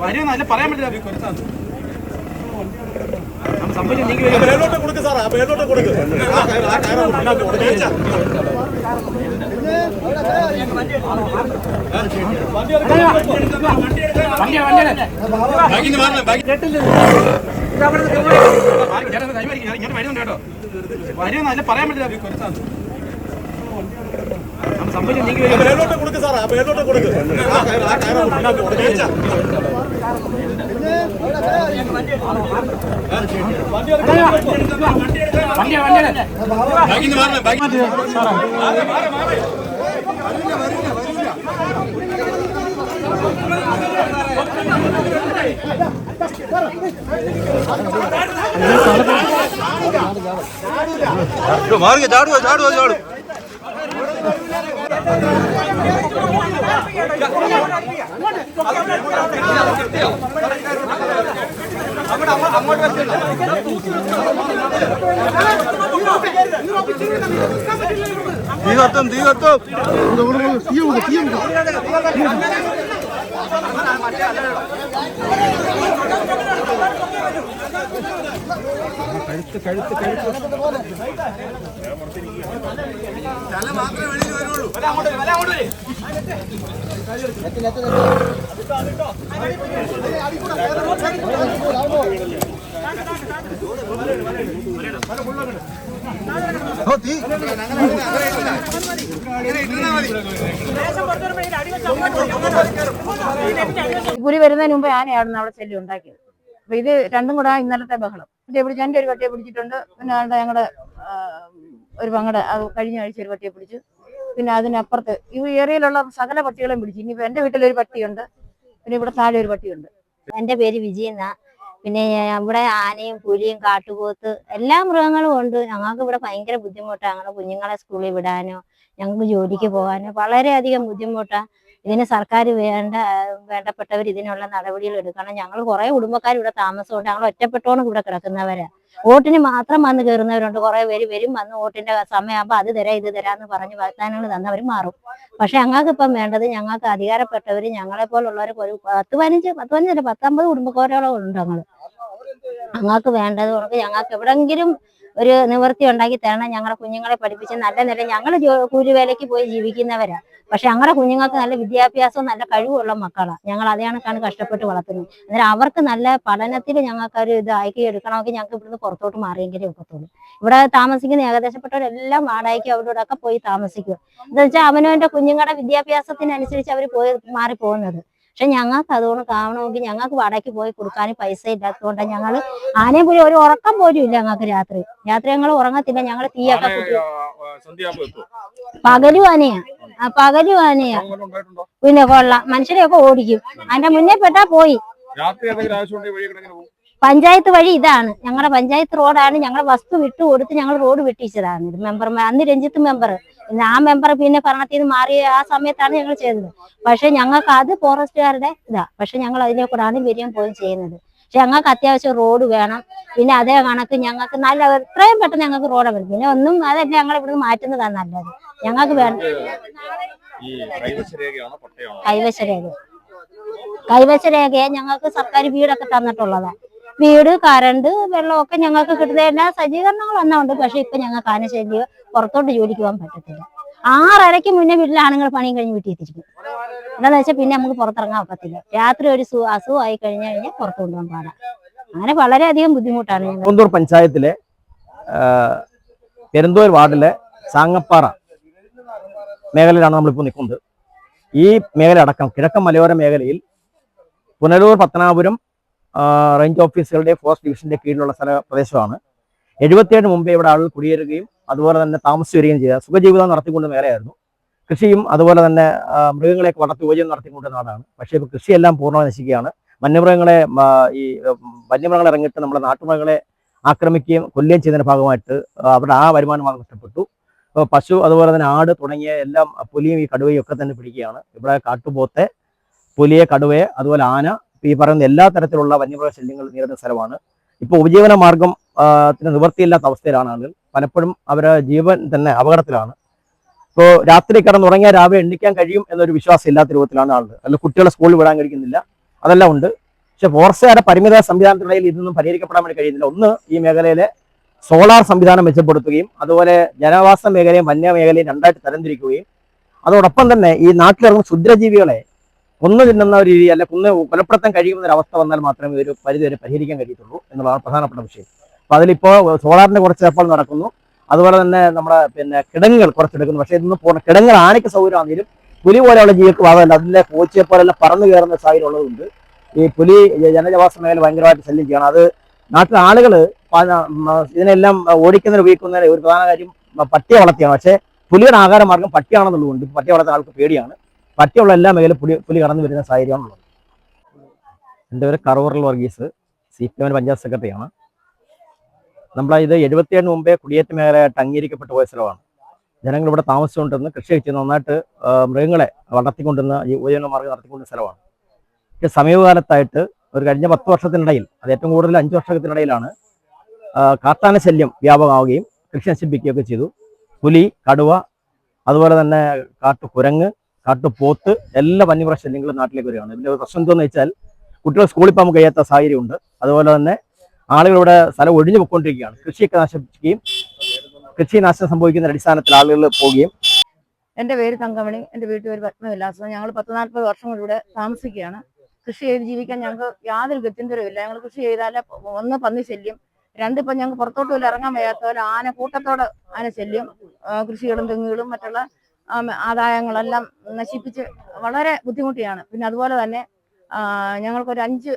വരുന്നല്ല പറയാൻ പറ്റില്ല മേലോട്ട് മേലോട്ട് കൊടുക്ക് സാറേ ആ മേലോട്ട് കൊടുക്ക് ആ കയറ്, ആ കയറ് അങ്ങോട്ട് മുന്നോട്ട് കൊടുക്ക്. ജയിച്ചാ. വണ്ടിയാ വണ്ടിയാ ബാഗിന്ന് മാറണം, ബാഗിന്ന് മാറുക ചാടുക പുലി വരുന്നതിന് മുമ്പ് ആനയായിരുന്നു അവിടെ ശല്യം ഉണ്ടാക്കിയത്. അപ്പൊ ഇത് രണ്ടും കൂടെ ഇന്നലത്തെ ബഹളം. പട്ടിയെ പിടിച്ച് എന്റെ ഒരു പട്ടിയെ പിടിച്ചിട്ടുണ്ട്. പിന്നെ ഞങ്ങളുടെ ഒരു പങ്കടെ അത് കഴിഞ്ഞ ആഴ്ച ഒരു പട്ടിയെ പിടിച്ചു. പിന്നെ അതിനപ്പുറത്ത് ഈ ഏരിയയിലുള്ള സകല പട്ടികളെയും പിടിച്ചു. ഇനി എന്റെ വീട്ടിലൊരു പട്ടിയുണ്ട്. പിന്നെ ഇവിടെ താഴെ ഒരു പട്ടിയുണ്ട്. എന്റെ പേര് വിജയെന്ന പിന്നെ ഇവിടെ ആനയും പുലിയും കാട്ടുപോത്ത് എല്ലാ മൃഗങ്ങളും ഉണ്ട്. ഞങ്ങൾക്ക് ഇവിടെ ഭയങ്കര ബുദ്ധിമുട്ടാണ്. ഞങ്ങളുടെ കുഞ്ഞുങ്ങളെ സ്കൂളിൽ വിടാനോ ഞങ്ങൾക്ക് ജോലിക്ക് പോകാനോ വളരെയധികം ബുദ്ധിമുട്ടാണ് ഇതിന് സർക്കാർ വേണ്ട വേണ്ടപ്പെട്ടവർ ഇതിനുള്ള നടപടികൾ എടുക്കണം. ഞങ്ങൾ കുറെ കുടുംബക്കാർ ഇവിടെ താമസമുണ്ട്. ഞങ്ങൾ ഒറ്റപ്പെട്ടോണം ഇവിടെ കിടക്കുന്നവരാ. വോട്ടിന് മാത്രം വന്ന് കയറുന്നവരുണ്ട്. കുറെ പേര് വരും വന്ന് വോട്ടിന്റെ സമയമാകുമ്പോൾ അത് തരാം ഇത് തരാന്ന് പറഞ്ഞ് വാഗ്ദാനങ്ങൾ തന്നവർ മാറും. പക്ഷെ ഞങ്ങൾക്ക് ഇപ്പം വേണ്ടത് ഞങ്ങൾക്ക് അധികാരപ്പെട്ടവർ ഞങ്ങളെ പോലുള്ളവർക്ക് ഒരു പത്ത് പതിനഞ്ച് പത്ത് പതിനഞ്ചല്ല പത്തമ്പത് കുടുംബക്കാരോളം ഉണ്ട് ഞങ്ങൾ ഞങ്ങൾക്ക് വേണ്ടത് ഞങ്ങൾക്ക് എവിടെങ്കിലും ഒരു നിവൃത്തി ഉണ്ടാക്കി തരണം ഞങ്ങളുടെ കുഞ്ഞുങ്ങളെ പഠിപ്പിച്ച് നല്ല നില ഞങ്ങൾ കൂലിവേലയ്ക്ക് പോയി ജീവിക്കുന്നവരാ. പക്ഷെ ഞങ്ങളുടെ കുഞ്ഞുങ്ങൾക്ക് നല്ല വിദ്യാഭ്യാസവും നല്ല കഴിവുള്ള മക്കളാണ് ഞങ്ങൾ അതേ കഷ്ടപ്പെട്ട് വളർത്തുന്നത്. അന്നേരം അവർക്ക് നല്ല പഠനത്തിൽ ഞങ്ങൾക്ക് ഒരു ഇത് ആക്കി എടുക്കണമെങ്കിൽ ഞങ്ങൾക്ക് ഇവിടുന്ന് പുറത്തോട്ട് മാറിയെങ്കിലേ ഒക്കത്തുള്ളൂ. ഇവിടെ താമസിക്കുന്ന ഏകദേശപ്പെട്ടവരെല്ലാം വാടകയ്ക്ക് അവരോടൊക്കെ പോയി താമസിക്കും. എന്ന് വെച്ചാൽ അവനവന്റെ കുഞ്ഞുങ്ങളുടെ വിദ്യാഭ്യാസത്തിനനുസരിച്ച് അവർ പോയി മാറി പോകുന്നത് പക്ഷെ ഞങ്ങൾക്ക് അതുകൊണ്ട് കാണണമെങ്കിൽ ഞങ്ങൾക്ക് വടക്ക് പോയി കൊടുക്കാൻ പൈസ ഇല്ലാത്തതുകൊണ്ട് ഞങ്ങൾ ആനയും പുലി ഒരു ഉറക്കം പോലും ഇല്ല ഞങ്ങൾക്ക് രാത്രി. രാത്രി ഞങ്ങൾ ഉറങ്ങത്തില്ല ഞങ്ങൾ തീയൊക്കെ പകലും ആനയാ. ആ പകലും ആനയാ. പിന്നെ കൊള്ളാം. മനുഷ്യരെയൊക്കെ ഓടിക്കും. അതിന്റെ മുന്നേ പെട്ടാ പോയി. പഞ്ചായത്ത് വഴി ഇതാണ്. ഞങ്ങളുടെ പഞ്ചായത്ത് റോഡാണ്. ഞങ്ങളുടെ വസ്തു വിട്ടു കൊടുത്ത് ഞങ്ങൾ റോഡ് വെട്ടിച്ചതാണ് ഇത് മെമ്പർ അന്ന് രഞ്ജിത്ത് മെമ്പർ ആ മെമ്പർ പിന്നെ ഭരണത്തിൽ നിന്ന് മാറിയ ആ സമയത്താണ് ഞങ്ങൾ ചെയ്തത്. പക്ഷെ ഞങ്ങൾക്ക് അത് ഫോറസ്റ്റുകാരുടെ ഇതാ. പക്ഷെ ഞങ്ങൾ അതിനെ കൂടാണ് വരികയും പോലും ചെയ്യുന്നത്. പക്ഷെ ഞങ്ങൾക്ക് അത്യാവശ്യം റോഡ് വേണം. പിന്നെ അതേ കണക്ക് ഞങ്ങൾക്ക് നല്ല എത്രയും പെട്ടെന്ന് ഞങ്ങൾക്ക് റോഡ് വേണം പിന്നെ ഒന്നും അതല്ല ഞങ്ങൾ ഇവിടുന്ന് മാറ്റുന്നതാണ് നല്ലത്. ഞങ്ങൾക്ക് വേണ്ട. ഈ കൈവശ രേഖയാണോ പട്ടയാണോ? കൈവശ രേഖ. കൈവശ രേഖയെ ഞങ്ങൾക്ക് സർക്കാർ വീടൊക്കെ തന്നിട്ടുള്ളതാ. വീട് കറണ്ട് വെള്ളമൊക്കെ ഞങ്ങൾക്ക് കിട്ടുന്ന എല്ലാ സജ്ജീകരണങ്ങളും വന്നുണ്ട് പക്ഷെ ഇപ്പൊ ഞങ്ങൾക്ക് ആനശല്യം പുറത്തോട്ട് ജോലിക്ക് പോകാൻ പറ്റത്തില്ല. ആറരയ്ക്ക് മുന്നേ വീട്ടിൽ ആണുങ്ങൾ പണിയും കഴിഞ്ഞ് വീട്ടിൽ എത്തിച്ചിരിക്കും. എന്താണെന്ന് വെച്ചാൽ പിന്നെ നമുക്ക് പുറത്തിറങ്ങാൻ ഒക്കത്തില്ല. രാത്രി ഒരു അസുഖമായി കഴിഞ്ഞു കഴിഞ്ഞാൽ പുറത്തു കൊണ്ടുപോകാൻ പാടാം. അങ്ങനെ വളരെയധികം ബുദ്ധിമുട്ടാണ് ഞങ്ങൾ. പഞ്ചായത്തിലെ പെരുന്തോൽ വാർഡിലെ സാങ്ങപ്പാറ മേഖലയിലാണ് നമ്മളിപ്പോൾ നിൽക്കുന്നത്. ഈ മേഖല അടക്കം കിഴക്കൻ മലയോര മേഖലയിൽ പുനലൂർ പത്തനാപുരം റേഞ്ച് ഓഫീസുകളുടെ ഫോറസ്റ്റ് ഡിവിഷന്റെ കീഴിലുള്ള സ്ഥല പ്രദേശമാണ്. എഴുപത്തിയേഴ് മുമ്പേ ഇവിടെ ആളുകൾ കുടിയേറുകയും അതുപോലെ തന്നെ താമസിച്ചു വരികയും ചെയ്ത സുഖജീവിതം നടത്തിക്കൊണ്ട് നേരെയായിരുന്നു കൃഷിയും അതുപോലെ തന്നെ മൃഗങ്ങളെയൊക്കെ വളർത്തി ഉപജീവനം നടത്തിക്കൊണ്ട് നാടാണ് പക്ഷേ ഇപ്പോൾ കൃഷിയെല്ലാം പൂർണമായി നശിക്കുകയാണ്. വന്യമൃഗങ്ങളെ ഈ വന്യമൃഗങ്ങളെ ഇറങ്ങിയിട്ട് നമ്മുടെ നാട്ടുമൃഗങ്ങളെ ആക്രമിക്കുകയും കൊല്ലുകയും ചെയ്തതിന്റെ ഭാഗമായിട്ട് അവരുടെ ആ വരുമാന മാർഗം നഷ്ടപ്പെട്ടു. പശു അതുപോലെ തന്നെ ആട് തുടങ്ങിയ എല്ലാം പുലിയും ഈ കടുവയും ഒക്കെ തന്നെ പിടിക്കുകയാണ്. ഇവിടെ കാട്ടുപോത്തെ പുലിയെ കടുവയെ അതുപോലെ ആന ഈ പറയുന്ന എല്ലാ തരത്തിലുള്ള വന്യമൃഗ ശല്യങ്ങൾ നേരിടുന്ന സ്ഥലമാണ്. ഇപ്പോൾ ഉപജീവന മാർഗം ത്തിന് നിവൃത്തിയില്ലാത്ത അവസ്ഥയിലാണ് ആളുകൾ. പലപ്പോഴും അവരുടെ ജീവൻ തന്നെ അപകടത്തിലാണ്. ഇപ്പോൾ രാത്രി കിടന്നുറങ്ങിയാൽ രാവിലെ എണ്ണിക്കാൻ കഴിയും എന്നൊരു വിശ്വാസം ഇല്ലാത്ത രൂപത്തിലാണ് ആളുകൾ. അല്ല കുട്ടികളെ സ്കൂളിൽ വിടാൻ കഴിക്കുന്നില്ല. അതെല്ലാം ഉണ്ട്. പക്ഷെ ഫോറസ്റ്റുകാരുടെ പരിമിത സംവിധാനത്തിനിടയിൽ ഇതൊന്നും പരിഹരിക്കപ്പെടാൻ വേണ്ടി കഴിയുന്നില്ല. ഒന്ന് ഈ മേഖലയിലെ സോളാർ സംവിധാനം മെച്ചപ്പെടുത്തുകയും അതുപോലെ ജനവാസ മേഖലയും വന്യ മേഖലയും രണ്ടായിട്ട് തരംതിരിക്കുകയും. അതോടൊപ്പം തന്നെ ഈ നാട്ടിലിറങ്ങുന്ന ക്ഷുദ്രജീവികളെ കൊന്നു തിന്നുന്ന ഒരു രീതി അല്ല കൊന്ന് കൊലപ്പെടുത്താൻ കഴിയുന്ന ഒരു അവസ്ഥ വന്നാൽ മാത്രമേ പരിധി പരിധിവരെ പരിഹരിക്കാൻ കഴിയത്തുള്ളൂ എന്നുള്ളതാണ് പ്രധാനപ്പെട്ട വിഷയം. അപ്പോൾ അതിലിപ്പോൾ സോളാറിന്റെ കുറച്ച് എപ്പോൾ നടക്കുന്നു. അതുപോലെ തന്നെ നമ്മുടെ പിന്നെ കിടങ്ങുകൾ കുറച്ചെടുക്കുന്നു. പക്ഷേ ഇതൊന്നും പൂർണ കിടങ്ങൾ ആനയ്ക്ക് സൗകര്യമാണെങ്കിലും പുലി പോലെയുള്ള ജീവിക്ക് ഭാഗമല്ല. അതിന്റെ പൂച്ചയെ പോലെല്ലാം പറന്നു കയറുന്ന സാഹചര്യം ഉള്ളതുകൊണ്ട് ഈ പുലി ജനജവാസ മേഖല ഭയങ്കരമായിട്ട് ശല്യം ചെയ്യണം അത് നാട്ടിലെ ആളുകൾ ഇതിനെല്ലാം ഓടിക്കുന്നതിന് ഉപയോഗിക്കുന്നതിന് ഒരു പ്രധാന കാര്യം പട്ടിയെ വളർത്തിയാണ്. പക്ഷേ പുലിയുടെ ആഹാരമാർഗം പട്ടിയാണെന്നുള്ളതുകൊണ്ട് പട്ടിയെ വളർത്തുന്ന ആൾക്ക് പേടിയാണ്. പട്ടിയുള്ള എല്ലാ മേഖലയും പുലി പുലി കടന്നു വരുന്ന സാഹചര്യമാണുള്ളത്. എന്റെ പേര് കറൂറൽ വർഗീസ് സി പി എമ്മിന്റെ പഞ്ചായത്ത് സെക്രട്ടറിയാണ്. നമ്മളെ ഇത് എഴുപത്തിയേഴിന് മുമ്പേ കുടിയേറ്റ മേഖലയായിട്ട് അംഗീകരിക്കപ്പെട്ട പോയ സ്ഥലമാണ്. ജനങ്ങൾ ഇവിടെ താമസിച്ചുകൊണ്ടിരുന്ന്. കൃഷി ചെയ്ത് നന്നായിട്ട് മൃഗങ്ങളെ വളർത്തിക്കൊണ്ടിരുന്ന ഉപജീവന മാർഗം നടത്തിക്കൊണ്ടിരുന്ന സ്ഥലമാണ്. പക്ഷേ സമീപകാലത്തായിട്ട് ഒരു കഴിഞ്ഞ പത്ത് വർഷത്തിനിടയിൽ അത് ഏറ്റവും കൂടുതൽ അഞ്ച് വർഷത്തിനിടയിലാണ് കാട്ടാന ശല്യം വ്യാപകമാവുകയും കൃഷി നശിപ്പിക്കുകയൊക്കെ ചെയ്തു. പുലി കടുവ അതുപോലെ തന്നെ കാട്ടുകുരങ്ങ് കാട്ടുപോത്ത് എല്ലാ വന്യപ്രശ്നങ്ങളും നാട്ടിലേക്ക് വരികയാണ്. ഇതിന്റെ ഒരു പ്രശ്നം എന്താണെന്ന് വെച്ചാൽ കുട്ടികൾ സ്കൂളിൽ പോകാൻ കഴിയാത്ത സാഹചര്യമുണ്ട്. അതുപോലെ തന്നെ ആളുകൾ ഇവിടെ സ്ഥലം ഒഴിഞ്ഞു പോയിക്കൊണ്ടിരിക്കുകയാണ്. കൃഷിയൊക്കെ നശിപ്പിക്കുകയും കൃഷി നാശം സംഭവിക്കുന്ന അടിസ്ഥാനത്തിൽ ആളുകൾ പോവുകയും എന്റെ പേര് തങ്കമണി എന്റെ വീട്ടുപേര് പത്മവിലാസം. ഞങ്ങൾ പത്ത് നാൽപ്പത് വർഷം ഇവിടെ താമസിക്കുകയാണ്. കൃഷി ചെയ്ത് ജീവിക്കാൻ ഞങ്ങൾക്ക് യാതൊരു ഗത്യന്തരവുമില്ല. ഞങ്ങൾ കൃഷി ചെയ്താൽ ഒന്ന് പന്നി ശല്യം രണ്ട് ഇപ്പം ഞങ്ങൾക്ക് പുറത്തോട്ട് പോലും ഇറങ്ങാൻ വയ്യാത്ത പോലെ ആന കൂട്ടത്തോടെ ആന ശല്യം കൃഷികളും തെങ്ങുകളും മറ്റുള്ള ആദായങ്ങളെല്ലാം നശിപ്പിച്ച് വളരെ ബുദ്ധിമുട്ടിയാണ്. പിന്നെ അതുപോലെ തന്നെ ഞങ്ങൾക്കൊരു അഞ്ച്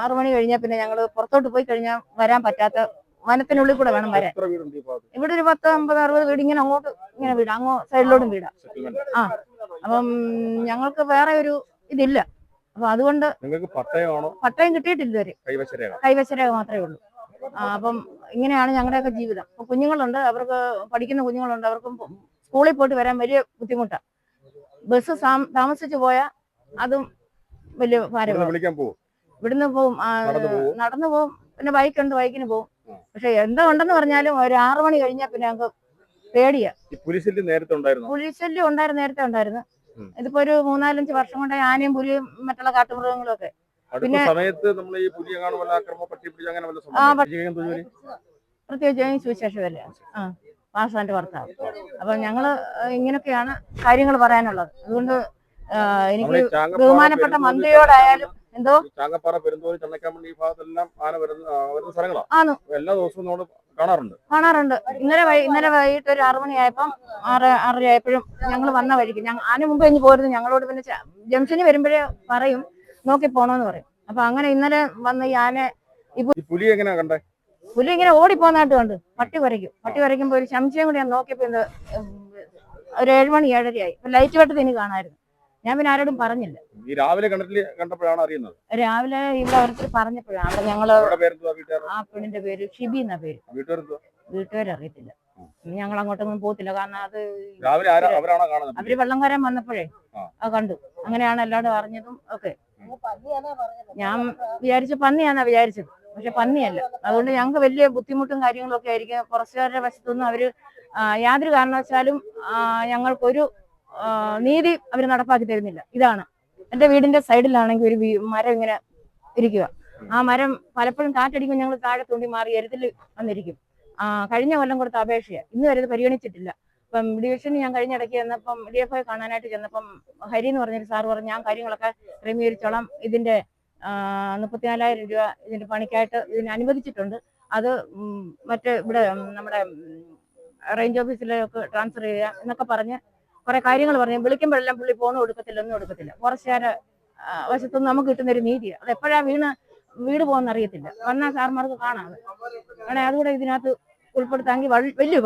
ആറു മണി കഴിഞ്ഞാൽ പിന്നെ ഞങ്ങൾ പുറത്തോട്ട് പോയി കഴിഞ്ഞാൽ വരാൻ പറ്റാത്ത വനത്തിനുള്ളിൽ കൂടെ വേണം വരാൻ. ഇവിടെ ഒരു പത്ത് അമ്പത് അറുപത് വീട് ഇങ്ങനെ അങ്ങോട്ട് ഇങ്ങനെ വീട് അങ്ങോ സൈഡിലോട്ടും വീടാ. ആ അപ്പം ഞങ്ങൾക്ക് വേറെ ഒരു ഇതില്ല. അപ്പൊ അതുകൊണ്ട് പട്ടയം കിട്ടിയിട്ടില്ല ഇതുവരെ. കൈവശരേഖ. മാത്രമേ ഉള്ളൂ. അപ്പം ഇങ്ങനെയാണ് ഞങ്ങളുടെയൊക്കെ ജീവിതം. കുഞ്ഞുങ്ങളുണ്ട് അവർക്ക് പഠിക്കുന്ന കുഞ്ഞുങ്ങളുണ്ട് അവർക്കും സ്കൂളിൽ പോയിട്ട് വരാൻ വലിയ ബുദ്ധിമുട്ടാണ് ബസ് താമസിച്ചു പോയാൽ അതും വലിയ ഭാരം ഇവിടുന്ന് പോവും. നടന്നു പോവും. പിന്നെ ബൈക്കുണ്ട് ബൈക്കിന് പോവും. പക്ഷെ എന്താ ഉണ്ടെന്ന് പറഞ്ഞാലും ഒരു ആറു മണി കഴിഞ്ഞാൽ പിന്നെ ഞങ്ങൾക്ക് പേടിയാ. പുലിശല്യം നേരത്തെ ഉണ്ടായിരുന്നു? പുലിശല്യം ഉണ്ടായിരുന്നു നേരത്തെ ഉണ്ടായിരുന്നു. ഇതിപ്പോ ഒരു മൂന്നാലഞ്ച് വർഷം കൊണ്ട് ആനയും പുലിയും മറ്റുള്ള കാട്ടുമൃഗങ്ങളും ഒക്കെ. പിന്നെ- സമയത്ത് നമ്മൾ ഈ ആക്രമണം പട്ടി പിടിച്ച് അങ്ങനെ പ്രത്യേകിച്ച് സുവിശേഷമല്ല ആ. വാസാന്റെ ഭർത്താവ്. അപ്പൊ ഞങ്ങൾ ഇങ്ങനൊക്കെയാണ് കാര്യങ്ങൾ പറയാനുള്ളത്. അതുകൊണ്ട് എനിക്ക് ബഹുമാനപ്പെട്ട മന്ത്രിയോടായാലും എന്തോ? ഈ ചാങ്ങപ്പാറ പെരുന്തോൽ ചണ്ണക്കാമണ്ണി ഈ ഭാഗത്തെല്ലാം ആന വരുന്ന ആ, വരുന്ന സ്ഥലങ്ങളാണ് എല്ലാ ദിവസവും നമ്മൾ കാണാറുണ്ട്. കാണാറുണ്ട്. ഇന്നലെ ഇന്നലെ വൈകിട്ട് ഒരു ആറുമണിയായപ്പം ആറ് ആറര ആയപ്പോഴും ഞങ്ങൾ വന്ന വഴിക്ക്. ഞങ്ങൾ ആന മുമ്പ് കഴിഞ്ഞ് പോരുന്നു ഞങ്ങളോട് പിന്നെ ജംഗ്ഷനിൽ വരുമ്പോഴേ പറയും നോക്കി പോണോന്ന് പറയും. അപ്പൊ അങ്ങനെ ഇന്നലെ വന്ന ഈ ആന ഈ പുലി എങ്ങനെയാ കണ്ടേ? പുലി ഇങ്ങനെ ഓടിപ്പോന്നായിട്ട് കണ്ട്. പട്ടി വരയ്ക്കും. പട്ടി വരയ്ക്കുമ്പോ ഒരു സംശയം കൂടി ഞാൻ നോക്കിയപ്പോ ഇത് ഉം, ഒരു ഏഴുമണി ഏഴരയായി. ലൈറ്റ് വെട്ടത്തിന് ഇനി കാണായിരുന്നു. ഞാൻ പിന്നെ ആരോടും പറഞ്ഞില്ല. ഈ രാവിലെ കണ്ടിട്ട് കണ്ടപ്പോഴാണ് അറിയുന്നത്. രാവിലെ ഇവിടെ ഓരോരുത്തർ പറഞ്ഞപ്പോഴാണ്. അവിടെ ഞങ്ങൾ ആ പെണ്ണിന്റെ പേര് ഷിബി എന്നാ പേര്. വീട്ടുകാരറിയത്തില്ല. ഞങ്ങൾ അങ്ങോട്ടൊന്നും പോകത്തില്ല. കാരണം അത് രാവിലെ ആരാ കാണുന്നത്? അവർ വെള്ളം കയറാൻ വന്നപ്പോഴേ ആ. അത് കണ്ടു. അങ്ങനെയാണ് എല്ലാവരും അറിഞ്ഞതും ഒക്കെ. ഞാൻ വിചാരിച്ചു പന്നിയാന്നാ വിചാരിച്ചത്. പക്ഷെ പന്നിയല്ല. അതുകൊണ്ട് ഞങ്ങൾക്ക് വലിയ ബുദ്ധിമുട്ടും കാര്യങ്ങളൊക്കെ ആയിരിക്കും. കുറച്ചുകാരുടെ വശത്തുനിന്ന് അവർ ആ, യാതൊരു കാരണവശാലും ഞങ്ങൾക്കൊരു നീതി അവർ നടപ്പാക്കി തരുന്നില്ല. ഇതാണ്. എന്റെ വീടിന്റെ സൈഡിലാണെങ്കിൽ ഒരു മരം ഇങ്ങനെ ഇരിക്കുക. ആ മരം പലപ്പോഴും കാറ്റടിക്കുമ്പോൾ ഞങ്ങൾ താഴെ തുണ്ടി മാറി എരുത്തിൽ വന്നിരിക്കും. ആ കഴിഞ്ഞ കൊല്ലം കൊടുത്ത അപേക്ഷയാണ് ഇന്ന് വരെ പരിഗണിച്ചിട്ടില്ല. ഇപ്പം ഡിവിഷന് ഞാൻ കഴിഞ്ഞ ഇടയ്ക്ക് ചെന്നപ്പം ഡി എഫ് ഐ കാണാനായിട്ട് ചെന്നപ്പം ഹരി എന്ന് പറഞ്ഞൊരു സാർ പറഞ്ഞു ഞാൻ കാര്യങ്ങളൊക്കെ ക്രമീകരിച്ചോളാം. ഇതിന്റെ മുപ്പത്തിനാലായിരം രൂപ ഇതിന്റെ പണിക്കായിട്ട് ഇതിന് അനുവദിച്ചിട്ടുണ്ട്. അത് മറ്റേ ഇവിടെ നമ്മുടെ റേഞ്ച് ഓഫീസിലേക്ക് ട്രാൻസ്ഫർ ചെയ്യുക എന്നൊക്കെ പറഞ്ഞ് കുറെ കാര്യങ്ങൾ പറഞ്ഞു വിളിക്കുമ്പോഴെല്ലാം പുള്ളി ഫോൺ കൊടുക്കത്തില്ല ഒന്നും കൊടുക്കത്തില്ല. കുറച്ചുകാരെ വശത്തുനിന്ന് നമുക്ക് കിട്ടുന്നൊരു നീതിയാണ് അത് എപ്പോഴാ വീണ് വീട് പോകുന്ന അറിയത്തില്ല വന്നാൽ സാർമാർക്ക് കാണാം. വേണേ അതുകൂടെ ഇതിനകത്ത് ഉൾപ്പെടുത്താമെങ്കിൽ വലിയ